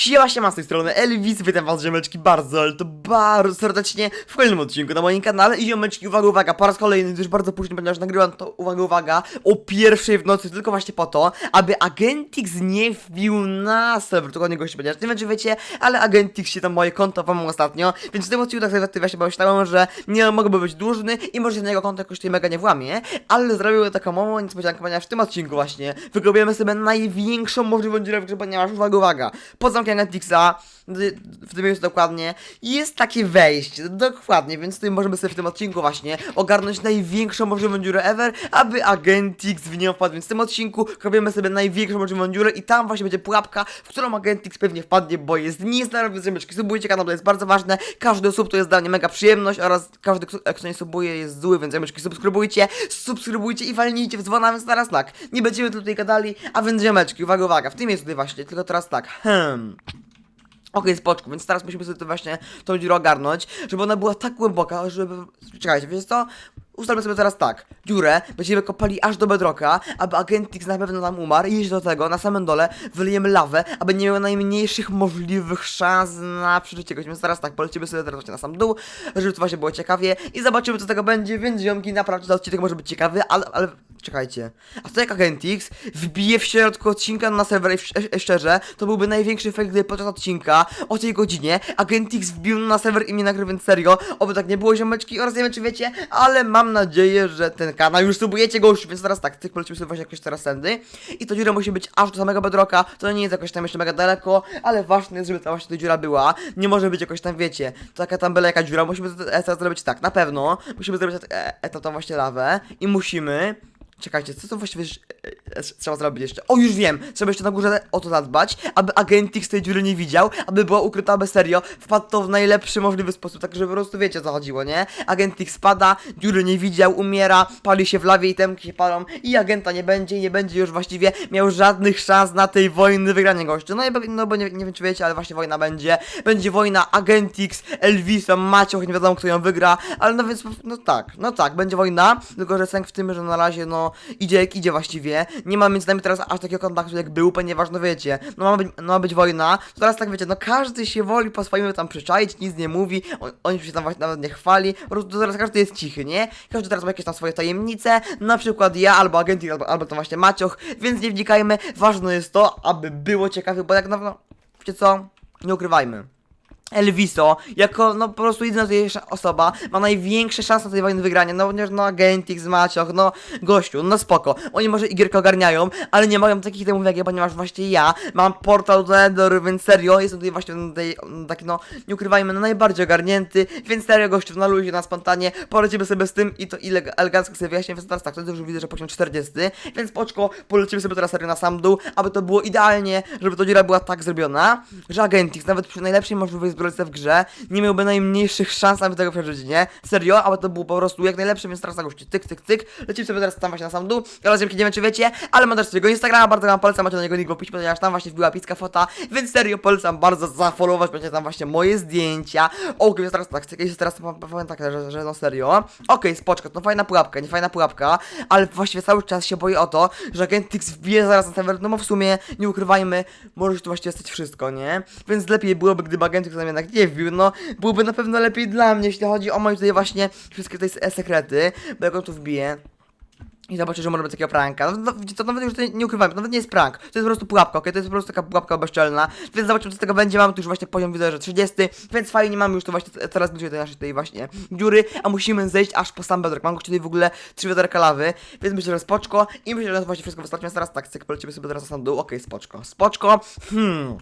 Siema, siema z tej strony Elvis, witam was ziomeczki bardzo, ale to bardzo serdecznie w kolejnym odcinku na moim kanale. I ziomeczki, uwaga, uwaga, po raz kolejny, już bardzo późno, ponieważ nagrywam to, uwaga, uwaga, o pierwszej w nocy, tylko właśnie po to, aby Agentix nie wbił na serwer, tylko nie gości, ponieważ nie wiem czy wiecie, ale Agentix się tam moje konto wam ostatnio, więc w tym odcinku tak sobie właśnie pomyślałem, że nie mogłoby być dłużny i może się na jego konto jakoś tutaj mega nie włamie, ale zrobiły taką małą niespodziankę, ponieważ w tym odcinku właśnie wygrobujemy sobie największą możliwą dziurę w grze, ponieważ uwaga, uwaga, po zamknięciu Netflixa, w tym miejscu dokładnie, jest takie wejście, dokładnie, więc tutaj możemy sobie w tym odcinku właśnie ogarnąć największą możliwą dziurę ever, aby Agentix w nią wpadł, więc w tym odcinku robimy sobie największą możliwą dziurę i tam właśnie będzie pułapka, w którą Agentix pewnie wpadnie, bo jest nieznarowy ziemeczki, subujcie kanał, to jest bardzo ważne, każdy sub to jest dla mnie mega przyjemność oraz każdy, kto, nie subuje jest zły, więc ziemeczki subskrybujcie, subskrybujcie i walnijcie w dzwona, więc teraz tak, nie będziemy tutaj gadali, a więc ziemeczki, uwaga, uwaga, w tym jest tutaj właśnie, tylko teraz tak, hmm... Okej, spoczku, więc teraz musimy sobie to właśnie tą dziurę ogarnąć, żeby ona była tak głęboka, żeby... Czekajcie, wiecie co? Ustalmy sobie teraz tak, dziurę będziemy kopali aż do bedrocka, aby Agentix na pewno nam umarł i jeszcze do tego, na samym dole, wylijemy lawę, aby nie miał najmniejszych możliwych szans na przeżycie goś. Więc teraz tak, polecimy sobie teraz właśnie na sam dół, żeby to właśnie było ciekawie i zobaczymy co z tego będzie, więc ziomki, naprawdę ten odcinek może być ciekawy, ale... ale... Czekajcie, a co jak Agentix wbije w środku odcinka na serwer i e- szczerze, to byłby największy fake, gdy podczas odcinka o tej godzinie Agentix wbił na serwer i mnie nagrywa, serio, oby tak nie było ziomeczki oraz nie wiem czy wiecie, ale mam nadzieję, że ten kanał już subujecie gościu, więc teraz tak, tych polecimy sobie właśnie jakieś teraz sendy i to dziura musi być aż do samego bedrocka, to nie jest jakoś tam jeszcze mega daleko, ale ważne jest, żeby ta właśnie ta dziura była, nie może być jakoś tam, wiecie, taka tam byle jaka dziura, musimy e, teraz zrobić tak, na pewno, musimy zrobić e, e, to tą właśnie lawę i musimy Czekajcie, co to właściwie e, e, trzeba zrobić jeszcze? O, już wiem! Trzeba jeszcze na górze o to zadbać, aby Agentix tej dziury nie widział, aby była ukryta, aby serio wpadł to w najlepszy możliwy sposób, tak żeby po prostu wiecie co chodziło, nie? Agentix spada, dziury nie widział, umiera, pali się w lawie i temki się palą i agenta nie będzie i nie będzie już właściwie miał żadnych szans na tej wojny wygrania gościu. No i no bo nie, nie wiem czy wiecie, ale właśnie wojna będzie. Będzie wojna Agentix, Elvisa, Macioch, nie wiadomo kto ją wygra, ale no więc no tak, no tak, będzie wojna, tylko że sęk w tym, że na razie no idzie jak idzie właściwie. Nie ma między nami teraz aż takiego kontaktu jak był, ponieważ no wiecie, no ma być, no ma być wojna. To teraz tak wiecie, no każdy się woli po swoim tam przyczaić, nic nie mówi, on, on się tam właśnie nawet nie chwali, po prostu teraz każdy jest cichy, nie? Każdy teraz ma jakieś tam swoje tajemnice, na przykład ja, albo agentik, albo, albo to właśnie Macioch, więc nie wnikajmy, ważne jest to, aby było ciekawie, bo jak no, no wiecie co, nie ukrywajmy. Elviso, jako no po prostu jedyna osoba, ma największe szanse na tej wojny wygrania, no ponieważ no Agentix, Macioch, no gościu, no spoko, oni może igierkę ogarniają, ale nie mają takich temów jak ja, ponieważ właśnie ja mam portal do Ender, więc serio, jestem tutaj właśnie tutaj, mm, taki no, nie ukrywajmy, no najbardziej ogarnięty, więc serio gościu, na luzie, na spontanie, polecimy sobie z tym i to ile elegancko sobie wyjaśnię, więc teraz tak, to już widzę, że poziom 40, więc poczko, polecimy sobie teraz serio na sam dół, aby to było idealnie, żeby to dziura była tak zrobiona, że Agentix nawet przy najlepszej możliwej zbrojce w grze nie miałby najmniejszych szans, aby tego przeżyć, nie? Serio, aby to było po prostu jak najlepsze, więc teraz tak gościu, tyk, tyk, tyk, lecimy sobie teraz tam właśnie na sam dół, ja rozumiem, nie wiem czy wiecie, ale mam też swojego Instagrama, bardzo wam polecam, macie na niego link w opisie, ponieważ tam właśnie wbiła picka fota, więc serio polecam bardzo zafollowować, będzie tam właśnie moje zdjęcia, okej, więc teraz tak, jest teraz powiem tak, że, że no serio, okej, spoczko, to fajna pułapka, nie fajna pułapka, ale właściwie cały czas się boję o to, że Agentix wbije zaraz na serwer, no bo w sumie, nie ukrywajmy, może tu właściwie stać wszystko, nie? Więc lepiej byłoby, gdyby Agentix nam jednak nie wbił, no, byłoby na pewno lepiej dla mnie, jeśli chodzi o moje tutaj właśnie wszystkie tutaj se- sekrety, bo jak on tu wbije, i zobaczę, że może być takiego pranka. No, no, to nawet już tutaj nie ukrywam, to nawet nie jest prank. To jest po prostu pułapka, okej? To jest po prostu taka pułapka bezczelna. Więc zobaczymy, co z tego będzie. Mamy tu już właśnie poziom, widzę, że 30, więc fajnie mamy już tu właśnie coraz bliżej tej naszej tej właśnie dziury, a musimy zejść aż po sam bedrock. Mam tutaj w ogóle trzy wiaderka lawy, więc myślę, że spoczko i myślę, że to właśnie wszystko wystarczy. Więc teraz tak, cyk, polecimy sobie teraz na sam dół. Okej, spoczko. Spoczko. Hmm.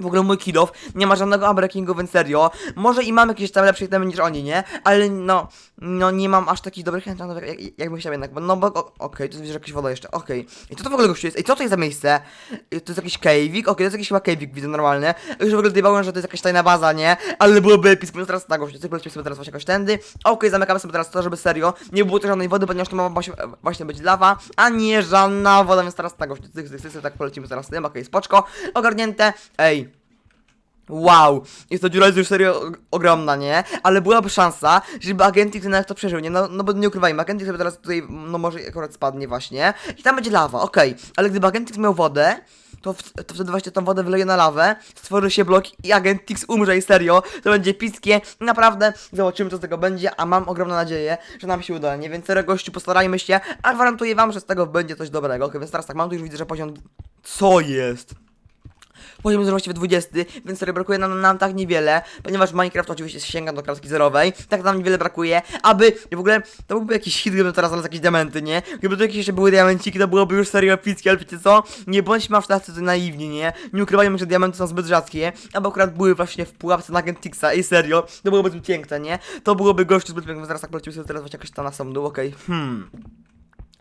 W ogóle mój kill off nie ma żadnego unbreakingu, więc serio. Może i mam jakieś tam lepsze itemy niż oni, nie? Ale no, no nie mam aż takich dobrych enchantów jak, jak, jak chciał jednak. No bo, okej, tu widzę, jakaś woda jeszcze, okej. I co to w ogóle gościu jest? Ej, co to jest za miejsce? Ej, To jest jakiś cave'ik? Okej, to jest jakiś chyba cave'ik, widzę normalnie. Już w ogóle dybałem, że to jest jakaś tajna baza, nie? Ale byłoby epicko, teraz tak, gościu, cyk, sobie teraz właśnie jakoś tędy. Okej, zamykamy sobie teraz to, żeby serio nie było tu żadnej wody, ponieważ to ma właśnie, właśnie być lawa, a nie żadna woda, więc teraz tak, gościu, tak polecimy teraz tym, okej, spoczko, ogarnięte. Ej, Wow, jest to dziura jest już serio og- ogromna, nie? Ale byłaby szansa, żeby Agentix jednak to przeżył, nie? No, no bo nie ukrywajmy, Agentix sobie teraz tutaj, no może akurat spadnie właśnie i tam będzie lawa, okej. Ale gdyby Agentix miał wodę, to, w, to wtedy właśnie tą wodę wyleje na lawę, stworzy się blok i agent Tix umrze i serio, to będzie piskie, naprawdę zobaczymy co z tego będzie, a mam ogromną nadzieję, że nam się uda, nie? Więc serio gościu, postarajmy się, a gwarantuję wam, że z tego będzie coś dobrego, ok, więc teraz tak, mam tu już widzę, że poziom... Co jest? Poziom jest właściwie 20, więc serio brakuje nam, nam tak niewiele, ponieważ Minecraft oczywiście sięga do klatki zerowej, tak nam niewiele brakuje, aby w ogóle to byłby jakiś hit, gdybym teraz znalazł jakieś diamenty, nie? Gdyby tu jakieś jeszcze były diamenciki, to byłoby już serio epickie, ale wiecie co? Nie bądźmy aż tacy naiwni, nie? Nie ukrywajmy, że diamenty są zbyt rzadkie, albo akurat były właśnie w pułapce na Gentixa, i serio, to byłoby zbyt piękne, nie? To byłoby gościu zbyt piękne, zaraz tak polecimy sobie teraz właśnie jakoś tam na sam dół, okej, hmm.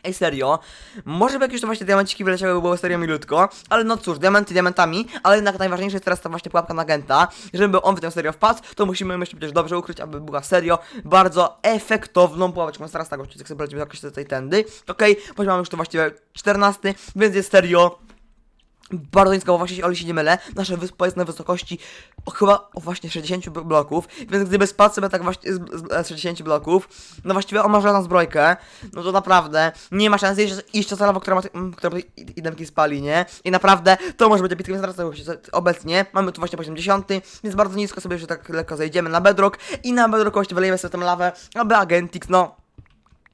Ej, serio, może by jakieś to właśnie diamenciki wyleciały, by było serio milutko, ale no cóż, diamenty diamentami, ale jednak najważniejsza jest teraz ta właśnie pułapka na żeby on w tę serio wpadł, to musimy myślę przecież dobrze ukryć, aby była serio bardzo efektowną pułapeczką, teraz tak, oczywiście sobie polecimy jakoś tutaj tędy, okej, okay, mamy już to właściwie 14, więc jest serio bardzo bo właśnie, o ile się nie mylę, nasza wyspa jest na wysokości o, chyba o właśnie 60 bl- bloków, więc gdyby spadł sobie tak właśnie z, z, z 60 bloków, no właściwie on ma żadną zbrojkę, no to naprawdę nie ma szans iść, iść to celowo, która ma, ma idemki spali, nie? I naprawdę to może być epickie, więc teraz obecnie mamy tu właśnie poziom 10, więc bardzo nisko sobie jeszcze tak lekko zejdziemy na bedrock i na bedrock właśnie wylejemy sobie tę lawę, aby Agentix, no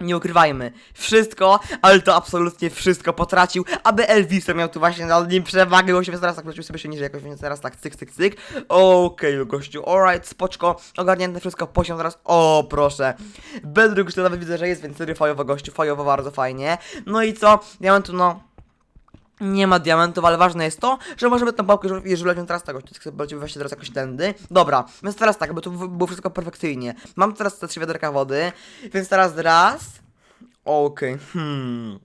nie ukrywajmy, wszystko, ale to absolutnie wszystko potracił, aby Elviso miał tu właśnie nad nim przewagę, gościu, więc teraz tak wrócił sobie się niżej jakoś, więc teraz tak cyk, cyk, cyk, okej, gościu, alright, spoczko, ogarnięte wszystko, poziom teraz, o proszę, Bedrock już to nawet widzę, że jest, więc serio fajowo, gościu, fajowo bardzo fajnie, no i co, ja mam tu, no, nie ma diamentów, ale ważne jest to, że możemy tę pałkę, jeżeli lecimy teraz tego, lecimy właśnie teraz jakoś tędy. Dobra, więc teraz tak, bo tu było wszystko perfekcyjnie. Mam teraz te trzy wiaderka wody, więc teraz raz. Okej, hmm.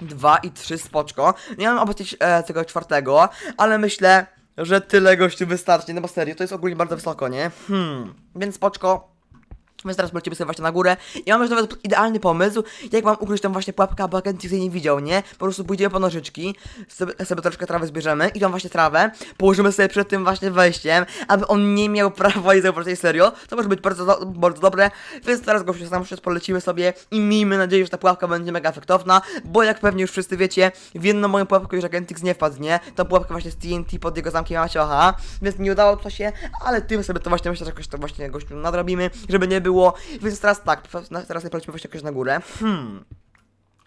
Dwa i trzy, spoczko. Nie mam obecnie e, tego czwartego, ale myślę, że tyle gościu wystarczy, no bo serio, to jest ogólnie bardzo wysoko, nie? Hmm, więc spoczko. Więc teraz polecimy sobie właśnie na górę i mamy już nawet idealny pomysł, jak mam ukryć tam właśnie pułapkę, aby agent jej nie widział, nie? Po prostu pójdziemy po nożyczki, sobie, sobie troszkę trawy zbierzemy i tą właśnie trawę położymy sobie przed tym właśnie wejściem, aby on nie miał prawa i zauważyć serio, to może być bardzo, bardzo dobre, więc teraz go sam szczyt polecimy sobie i miejmy nadzieję, że ta pułapka będzie mega efektowna, bo jak pewnie już wszyscy wiecie, w jedną moją pułapkę już Agentix nie wpadł, nie? Tą pułapkę właśnie z TNT pod jego zamkiem macie, aha, więc nie udało to się, ale tym sobie to właśnie myślę, że jakoś to właśnie gościu nadrobimy, żeby nie było, więc teraz tak, teraz polecimy właśnie jakoś na górę, hmm.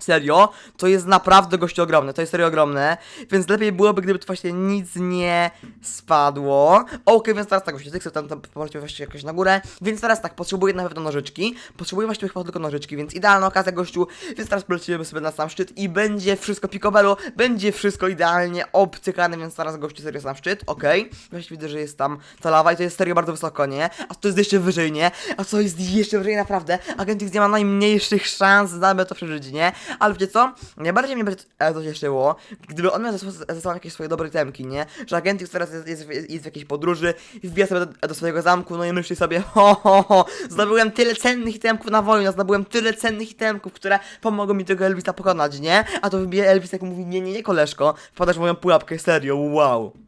Serio, to jest naprawdę gościu ogromne, to jest serio ogromne, więc lepiej byłoby, gdyby tu właśnie nic nie spadło. Okej, więc teraz tak, gościu, ty tam, tam polecimy właśnie jakoś na górę, więc teraz tak, potrzebuję na pewno nożyczki, potrzebuję właściwie chyba tylko nożyczki, więc idealna okazja, gościu, więc teraz polecimy sobie na sam szczyt i będzie wszystko picobello, będzie wszystko idealnie obcykane, więc teraz gościu serio sam szczyt, okej, właściwie widzę, że jest tam ta lawa i to jest serio bardzo wysoko, nie? A to jest jeszcze wyżej, nie? A co jest jeszcze wyżej, naprawdę? Agent X nie ma najmniejszych szans, aby to przeżyć, nie? Ale wiecie co? Najbardziej mnie to cieszyło, gdyby on miał sobą jakieś swoje dobre temki, nie? Że Agentix teraz jest, jest, jest w jakiejś podróży wbija sobie do, do swojego zamku, no i myśli sobie ho, ho, ho, zdobyłem tyle cennych itemków na wojnę, zdobyłem tyle cennych itemków, które pomogą mi tego Elvisa pokonać, nie? A to wybije Elvis, jak mówi, nie, nie, nie, koleżko, wpadasz w moją pułapkę, serio, wow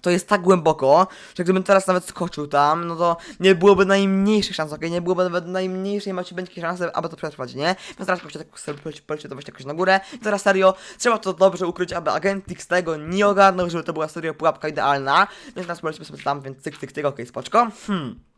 to jest tak głęboko, że gdybym teraz nawet skoczył tam, no to nie byłoby najmniejszych szans, okej? Nie byłoby nawet najmniejszej maciubeńkiej szansy, aby to przetrwać, nie? Więc teraz proszę tak sobie to właśnie jakoś na górę. I teraz serio, trzeba to dobrze ukryć, aby agent X tego nie ogarnął, żeby to była serio pułapka idealna. Więc teraz polecimy sobie tam, więc cyk, cyk, cyk, okej, spoczko. Hmm.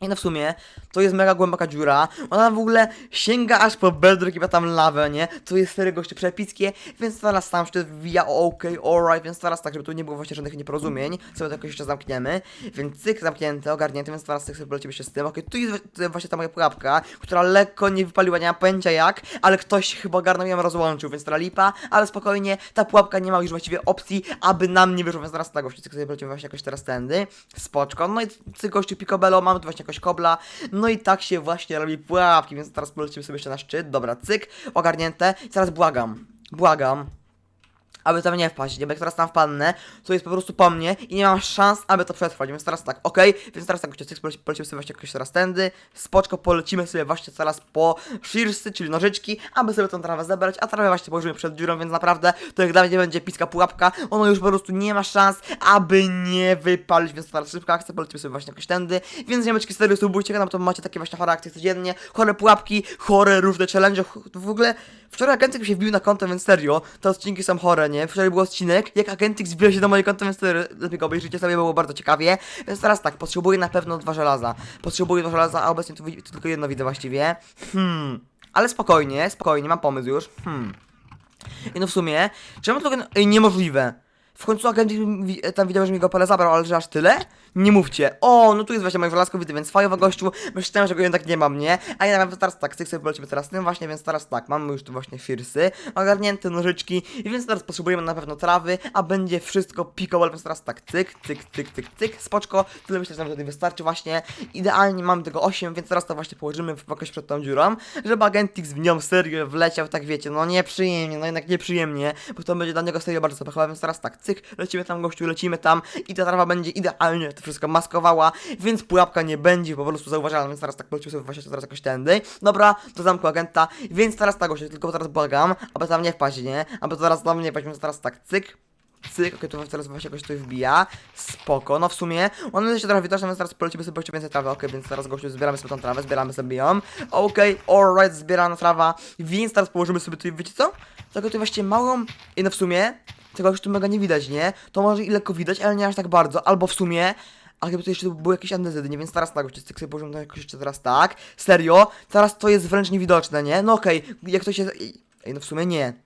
I no w sumie, to jest mega głęboka dziura, ona w ogóle sięga aż po bedrock i ma tam lawę, nie? To jest serio goście przepickie, więc teraz tam szczyt wbija, okej, alright, więc teraz tak, żeby tu nie było właśnie żadnych nieporozumień, sobie to jakoś jeszcze zamkniemy, więc cyk, zamknięty, ogarnięty, więc teraz cyk sobie polecimy się z tym, okej, tu jest właśnie ta moja pułapka, która lekko nie wypaliła, nie mam pojęcia jak, ale ktoś chyba ogarnął ją rozłączył, więc teraz lipa, ale spokojnie, ta pułapka nie ma już właściwie opcji, aby nam nie wyszło, więc teraz tak, gościu, cyk sobie polecimy właśnie jakoś teraz tędy, spoczko, no i cyk, gościu, picobello, mamy tu właśnie jakoś kobla, no i tak się właśnie robi pułapki, więc teraz polecimy sobie jeszcze na szczyt, dobra, cyk, ogarnięte, i teraz błagam, błagam, aby tam nie wpaść, nie? Bo jak teraz tam wpadnę, to jest po prostu po mnie i nie mam szans, aby to przetrwać, więc teraz tak, okej, więc teraz tak, poleci- polecimy sobie właśnie jakoś teraz tędy, spoczko, polecimy sobie właśnie teraz po shirsy, czyli nożyczki, aby sobie tą trawę zebrać, a trawę właśnie położymy przed dziurą, więc naprawdę to jak dalej nie będzie piska pułapka, ono już po prostu nie ma szans, aby nie wypalić, więc teraz szybko akcja, polecimy sobie właśnie jakoś tędy, więc ziemeczki serio subujcie kanał, to macie takie właśnie chore akcje codziennie, chore pułapki, chore różne challenge, ch- w ogóle Wczoraj Agentyk się wbił na konto, więc te odcinki są chore, nie? Wczoraj był odcinek, jak Agentyk zbił się na moje konto, więc serio, lepiej go obejrzyjcie sobie, było bardzo ciekawie. Więc teraz tak, potrzebuję na pewno dwa żelaza. Potrzebuję dwa żelaza, a obecnie tu, tu tylko jedno widzę właściwie. Hmm, ale spokojnie, spokojnie, mam pomysł już. Hmm. I no w sumie, czemu to Ej, niemożliwe. W końcu agent tam widział, że mi go pole zabrał, ale że aż tyle? Nie mówcie. O, no tu jest właśnie moje żelazko widzę, więc fajowo gościu. Myślałem, że go jednak nie mam, nie? A ja mam teraz tak, cyk sobie polecimy teraz tym właśnie, więc teraz tak, mamy już tu właśnie firsy, ogarnięte nożyczki, i więc teraz potrzebujemy na pewno trawy, a będzie wszystko pikował, więc teraz tak, cyk, cyk, cyk, cyk, cyk, spoczko, tyle myślę, że nam wtedy wystarczy właśnie. Idealnie mamy tego 8, więc teraz to właśnie położymy w jakoś przed tą dziurą, żeby agentix w nią serio wleciał, tak wiecie, no nieprzyjemnie, no jednak nieprzyjemnie, bo to będzie dla niego serio bardzo zapachowe, więc teraz tak, cyk, lecimy tam gościu, lecimy tam i ta trawa będzie idealnie to wszystko maskowała, więc pułapka nie będzie po prostu zauważalna, więc teraz tak polecimy sobie właśnie teraz jakoś tędy. Dobra, do zamku agenta, więc teraz tak gościu, tylko teraz błagam, aby tam nie wpaść, nie? Aby teraz tam nie wpaść, więc teraz tak, cyk, Cyk, okej, tu teraz właśnie jakoś tutaj wbija. Spoko, no w sumie ona jest się trochę widoczna, więc teraz polecimy sobie jeszcze więcej trawy. Okej, więc teraz gościu zbieramy sobie tą trawę, zbieramy sobie ją. Okej, alright, zbierana trawa. Więc teraz położymy sobie tutaj, wiecie co? Tylko tutaj właśnie małą. I no w sumie, tego już tu mega nie widać, nie? To może i lekko widać, ale nie aż tak bardzo. Albo w sumie. A gdyby to jeszcze były jakieś andezydy, nie? Więc teraz tak, cyk sobie położymy to jakoś jeszcze teraz tak. Serio? Teraz to jest wręcz niewidoczne, nie? No okej, jak to się... Ej, no w sumie nie.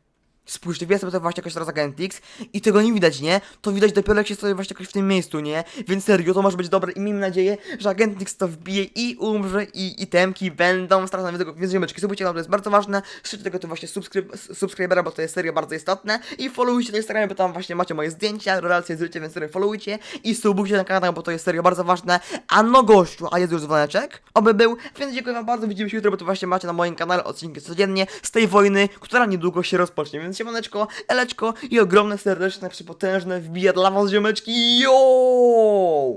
Spójrzcie, wbija sobie to właśnie jakoś teraz Agentix i tego nie widać, nie? To widać dopiero jak się stoi właśnie jakoś w tym miejscu, nie? Więc serio, to może być dobre i miejmy nadzieję, że Agentix to wbije i umrze i itemki będą straszne tego, więc ziomeczki, subujcie nam, to jest bardzo ważne, szybcie tego to właśnie subskryb subskrybera, bo to jest serio bardzo istotne. I followujcie na Instagramie, bo tam właśnie macie moje zdjęcia, relacje z życiem, więc serio followujcie. I subujcie na kanał, bo to jest serio bardzo ważne, a no gościu, a jest już dzwoneczek, oby był, więc dziękuję wam bardzo, widzimy się jutro, bo to właśnie macie na moim kanale odcinki codziennie z tej wojny, która niedługo się rozpocznie, więc siemaneczko, eleczko i ogromne, serdeczne, przypotężne wbija dla was ziomeczki, jo!